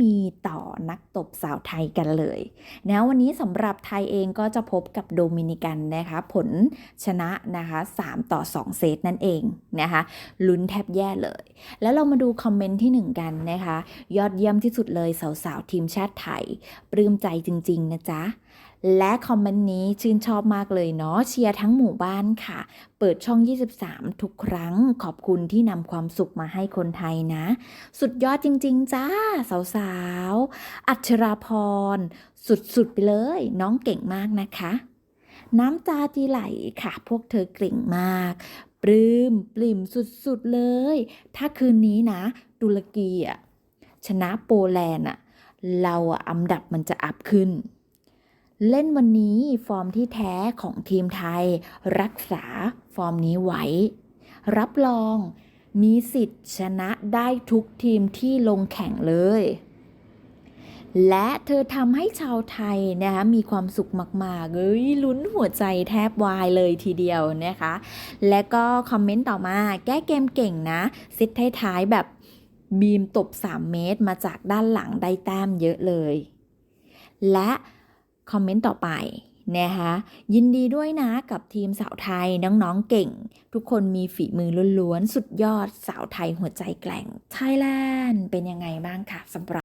มีต่อนักตบสาวไทยกันเลยนะวันนี้สำหรับไทยเองก็จะพบกับโดมินิกันนะคะผลชนะนะคะ3ต่อ 2 เซตนั่นเองนะคะลุ้นแทบแย่เลย แล้วเรามาดูคอมเมนต์ที่ 1 กันนะคะ ยอดเยี่ยมที่สุดเลยสาวๆทีมชาติไทย ปลื้มใจจริง ๆ นะจ๊ะ และคอมเมนต์นี้ชื่นชอบมากเลยเนาะเชียร์ทั้งหมู่บ้านค่ะ เปิดช่อง 23 ทุกครั้ง ขอบคุณที่นำความสุขมาให้คนไทยนะ สุดยอดจริง ๆ จ้า สาวๆ อัชราพร สุด ๆ ไปเลย น้องเก่งมากนะคะ น้ำตาจีไหลค่ะ พวกเธอเก่งมาก ปลื้มปลิ่มสุด ๆ เลย ถ้าคืนนี้นะตุรกีอะชนะโปแลนด์อะเราอันดับมันจะอัพขึ้น เล่นวันนี้ฟอร์มที่แท้ของทีมไทย รักษาฟอร์มนี้ไว้ รับรองมีสิทธิ์ชนะได้ทุกทีมที่ลงแข่งเลย และเธอทำให้ชาวไทยนะคะมีความสุขมากๆเอ้ยลุ้นหัวใจแทบวายเลยทีเดียวนะคะ และก็คอมเมนต์ต่อมาแก้เกมเก่งนะเซตท้ายๆแบบบีมตบ 3 เมตรมาจากด้านหลังได้แต้มเยอะเลย และ คอมเมนต์ต่อไปนะคะยินดีด้วยนะกับทีมสาวไทยน้องๆเก่ง ทุกคนมีฝีมือล้วนๆ สุดยอดสาวไทยหัวใจแกร่งไทยแลนด์เป็นยังไงบ้างคะสำหรับ